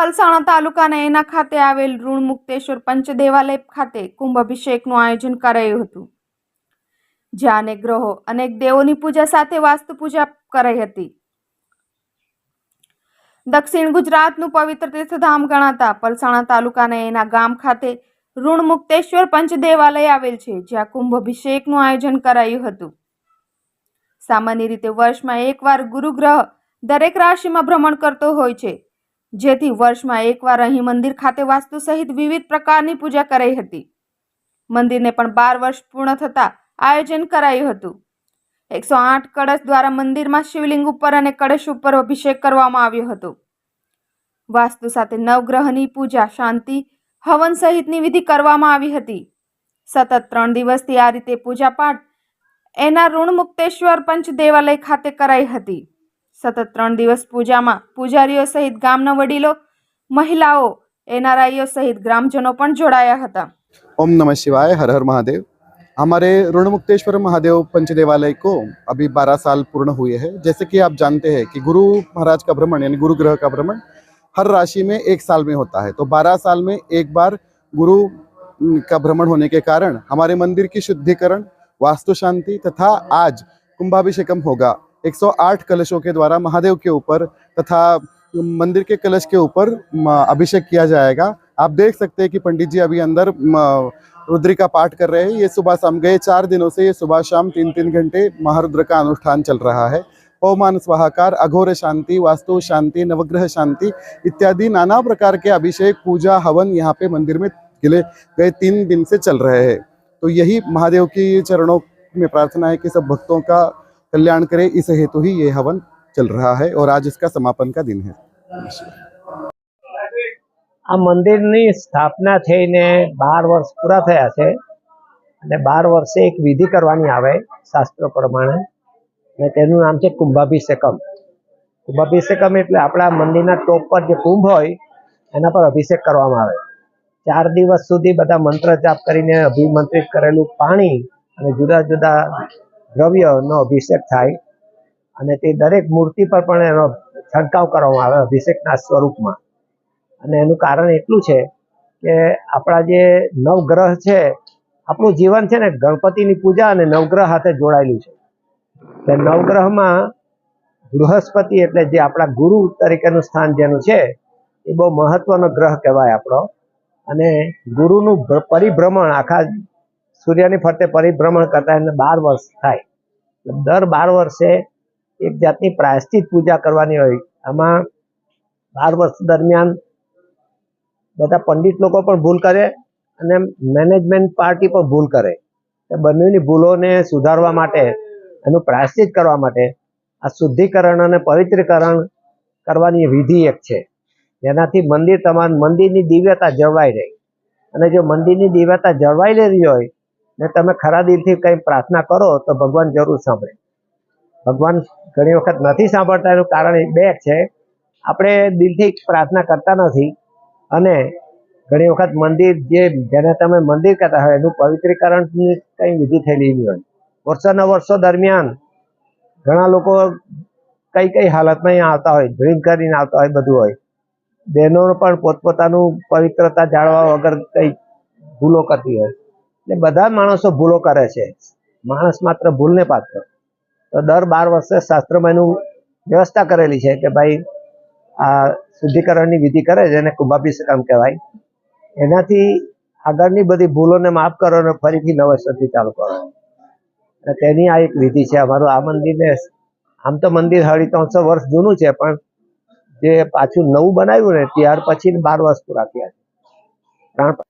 પલસાણા તાલુકાના એના ખાતે આવેલ ઋણ મુક્તેશ્વર પંચ દેવાલય ખાતે કુંભ અભિષેકનું આયોજન કરાયું હતું, જ્યાં અનેક ગ્રહો, અનેક દેવોની પૂજા સાથે વાસ્તુ પૂજા કરાઈ હતી. દક્ષિણ ગુજરાતનું પવિત્ર તીર્થધામ ગણાતા પલસાણા તાલુકાના એના ગામ ખાતે ઋણ મુક્તેશ્વર પંચ દેવાલય આવેલ છે, જ્યાં કુંભ અભિષેકનું આયોજન કરાયું હતું. સામાન્ય રીતે વર્ષમાં એકવાર ગુરુગ્રહ દરેક રાશિમાં ભ્રમણ કરતો હોય છે જેથી વર્ષમાં એકવાર અહીં મંદિર ખાતે વાસ્તુ સહિત વિવિધ પ્રકારની પૂજા કરાઈ હતી. મંદિરને પણ બાર વર્ષ પૂર્ણ થતાં આયોજન કરાયું હતું. એકસો આઠ કળશ દ્વારા મંદિરમાં શિવલિંગ ઉપર અને કળશ ઉપર અભિષેક કરવામાં આવ્યો હતો. વાસ્તુ સાથે નવગ્રહની પૂજા, શાંતિ, હવન સહિતની વિધિ કરવામાં આવી હતી. સતત ત્રણ દિવસથી આ રીતે પૂજાપાઠ એના ઋણ મુક્તેશ્વર પંચ દેવાલય ખાતે કરાઈ હતી. સતત ત્રણ દિવસ પૂજામાં પૂજારીઓ સહિત ગામના વડીલો મહિલાઓ એનઆરઆઈઓ સહિત ગ્રામજનો પણ જોડાયા હતા ओम नमः शिवाय हर हर महादेव हमारे ऋणमुक्तेश्वर महादेव पंच देवालय को अभी 12 साल पूर्ण हुए हैं जैसे कि आप जानते हैं कि गुरु महाराज का भ्रमण यानी गुरु ग्रह का भ्रमण हर राशि में एक साल में होता है तो 12 साल में एक बार गुरु न, का भ्रमण होने के कारण हमारे मंदिर की शुद्धिकरण वास्तु शांति तथा आज कुंभाभिषेकम होगा 108 कलशों के द्वारा महादेव के ऊपर तथा मंदिर के कलश के ऊपर अभिषेक किया जाएगा। आप देख सकते हैं कि पंडित जी अभी अंदर रुद्री का पाठ कर रहे हैं। ये सुबह शाम, गए चार दिनों से ये सुबह शाम तीन तीन घंटे महारुद्र का अनुष्ठान चल रहा है। पवमान स्वाहाकार, अघोर शांति, वास्तु शांति, नवग्रह शांति इत्यादि नाना प्रकार के अभिषेक, पूजा, हवन यहाँ पे मंदिर में गिले गए तीन दिन से चल रहे हैं। तो यही महादेव की चरणों में प्रार्थना है कि सब भक्तों का कल्याण करे इस हेतु ही ये हवन चल रहा है और आज इसका समापन का दिन है આ મંદિરની સ્થાપના થઈને બાર વર્ષ પૂરા થયા છે અને બાર વર્ષે એક વિધિ કરવાની આવે શાસ્ત્રો પ્રમાણે અને તેનું નામ છે કુંભાભિષેકમ કુંભાભિષેકમ એટલે આપણા મંદિરના ટોપ પર જે કુંભ હોય એના પર અભિષેક કરવામાં આવે ચાર દિવસ સુધી બધા મંત્ર જાપ કરીને અભિમંત્રિત કરેલું પાણી અને જુદા જુદા દ્રવ્યનો અભિષેક થાય અને તે દરેક મૂર્તિ પર પણ એનો છંટકાવ કરવામાં આવે અભિષેકના સ્વરૂપમાં. અને એનું કારણ એટલું છે કે આપણા જે નવગ્રહ છે, આપણું જીવન છે ને ગણપતિની પૂજા અને નવગ્રહ સાથે જોડાયેલું છે. એટલે નવગ્રહમાં બૃહસ્પતિ એટલે જે આપણા ગુરુ તરીકેનું સ્થાન જેનું છે, એ બહુ મહત્વનો ગ્રહ કહેવાય આપણો. અને ગુરુનું પરિભ્રમણ આખા સૂર્યની ફરતે પરિભ્રમણ કરતા એને બાર વર્ષ થાય. દર બાર વર્ષે એક જાતની પ્રાયશ્ચિત પૂજા કરવાની હોય. આમાં બાર વર્ષ દરમિયાન બધા પંડિત લોકો પણ ભૂલ કરે અને મેનેજમેન્ટ પાર્ટી પણ ભૂલ કરે. બંનેની ભૂલોને સુધારવા માટે, એનું પ્રાયશ્ચિત કરવા માટે આ શુદ્ધિકરણ અને પવિત્રીકરણ કરવાની વિધિ એક છે. જેનાથી મંદિર તમારા મંદિરની દિવ્યતા જળવાઈ રહે. અને જો મંદિરની દિવ્યતા જળવાઈ રહેલી હોય ને તમે ખરા દિલથી કંઈ પ્રાર્થના કરો તો ભગવાન જરૂર સાંભળે. ભગવાન ઘણી વખત નથી સાંભળતા એનું કારણ બે છે. આપણે દિલથી પ્રાર્થના કરતા નથી અને ઘણી વખત મંદિર જે જેને તમે મંદિર કહેતા હોય એનું પવિત્રીકરણની કંઈ વિધિ થયેલી નહીં હોય. વર્ષોના વર્ષો દરમિયાન ઘણા લોકો કઈ કઈ હાલતમાં અહીંયા આવતા હોય, ડ્રિંક કરીને આવતા હોય, બધું હોય. બહેનો પણ પોતપોતાનું પવિત્રતા જાળવા વગર કંઈ ભૂલો કરતી હોય. એટલે બધા માણસો ભૂલો કરે છે. માણસ માત્ર ભૂલને પાત્ર. તો દર બાર વર્ષે શાસ્ત્રમાં એનું વ્યવસ્થા કરેલી છે કે ભાઈ આ શુદ્ધિકરણની વિધિ કરે છે એને કુંભાભિષેકમ કહેવાય. એનાથી આગળની બધી ભૂલોને માફ કરો અને ફરીથી નવેસરથી ચાલુ કરો. અને તેની આ એક વિધિ છે. અમારું આ મંદિરને આમ તો મંદિર હળી ત્રણસો વર્ષ જૂનું છે, પણ જે પાછું નવું બનાવ્યું ને ત્યાર પછી બાર વર્ષ પૂરા થયા છે.